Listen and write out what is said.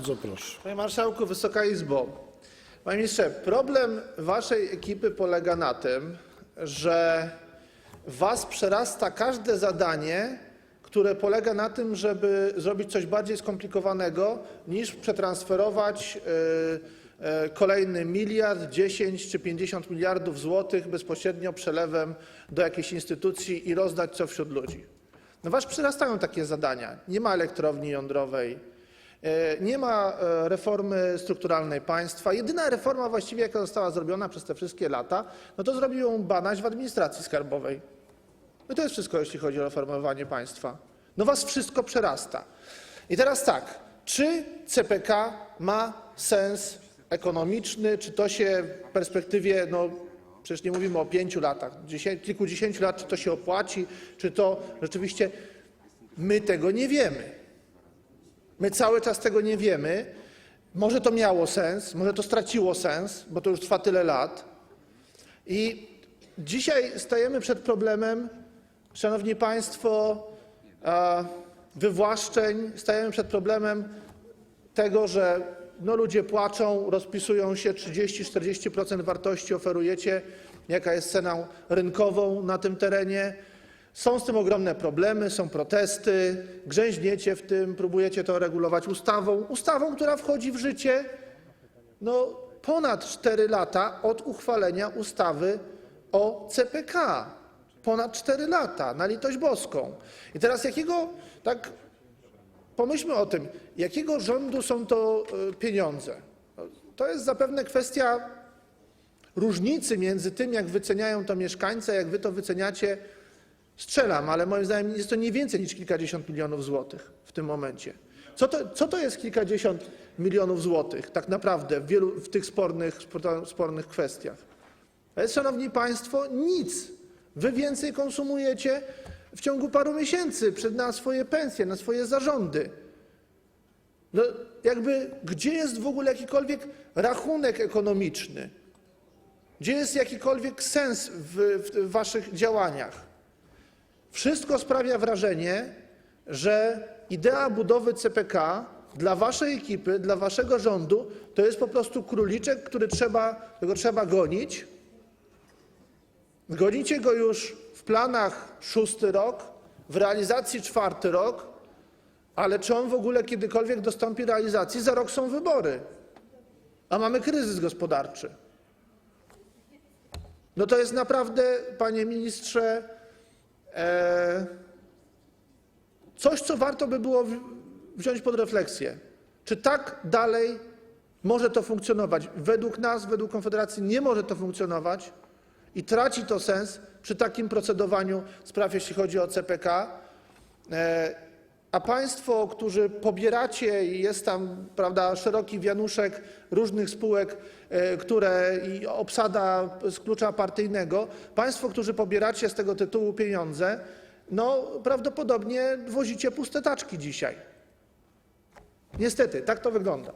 Bardzo proszę. Panie Marszałku, Wysoka Izbo. Panie Ministrze, problem Waszej ekipy polega na tym, że Was przerasta każde zadanie, które polega na tym, żeby zrobić coś bardziej skomplikowanego niż przetransferować y, y, kolejny miliard, 10 czy 50 miliardów złotych bezpośrednio przelewem do jakiejś instytucji i rozdać co wśród ludzi. No Was przerastają takie zadania. Nie ma elektrowni jądrowej, Nie ma e, reformy strukturalnej państwa. Jedyna reforma właściwie, jaka została zrobiona przez te wszystkie lata, no to zrobił ją Banaś w administracji skarbowej. No to jest wszystko, jeśli chodzi o reformowanie państwa. No was wszystko przerasta. I teraz tak, czy CPK ma sens ekonomiczny, czy to się w perspektywie, no przecież nie mówimy o pięciu latach, dziesię- kilkudziesięciu lat, czy to się opłaci, czy to rzeczywiście, my tego nie wiemy. My cały czas tego nie wiemy. Może to miało sens, może to straciło sens, bo to już trwa tyle lat. I dzisiaj stajemy przed problemem, szanowni państwo, wywłaszczeń, stajemy przed problemem tego, że no ludzie płaczą, rozpisują się 30-40% wartości oferujecie, jaka jest ceną rynkową na tym terenie. Są z tym ogromne problemy, są protesty, grzęźniecie w tym, próbujecie to regulować ustawą, ustawą, która wchodzi w życie no, ponad 4 lata od uchwalenia ustawy o CPK. Ponad 4 lata, na litość boską. I teraz jakiego, tak pomyślmy o tym, jakiego rządu są to y, pieniądze? No, To jest zapewne kwestia różnicy między tym, jak wyceniają to mieszkańcy, jak wy to wyceniacie Strzelam, ale moim zdaniem jest to nie więcej niż kilkadziesiąt milionów złotych w tym momencie. Co to, co to jest kilkadziesiąt milionów złotych tak naprawdę w, wielu, w tych spornych, spornych kwestiach? Jest, szanowni państwo, nic. Wy więcej konsumujecie w ciągu paru miesięcy przed, na swoje pensje, na swoje zarządy. No, jakby, gdzie jest w ogóle jakikolwiek rachunek ekonomiczny? Gdzie jest jakikolwiek sens w, w waszych działaniach? Wszystko sprawia wrażenie, że idea budowy CPK dla waszej ekipy, dla waszego rządu to jest po prostu króliczek, którego trzeba gonić. Gonicie go już w planach szósty rok, w realizacji czwarty rok, ale czy on w ogóle kiedykolwiek dostąpi realizacji? Za rok są wybory, a mamy kryzys gospodarczy. No to jest naprawdę, panie ministrze, coś, co warto by było wziąć pod refleksję. Czy tak dalej może to funkcjonować? Według nas, według Konfederacji nie może to funkcjonować i traci to sens przy takim procedowaniu spraw, jeśli chodzi o CPK. A państwo, którzy pobieracie i jest tam szeroki wianuszek różnych spółek, e, które i obsada z klucza partyjnego, państwo, którzy pobieracie z tego tytułu pieniądze, no prawdopodobnie wozicie puste taczki dzisiaj. Niestety, tak to wygląda.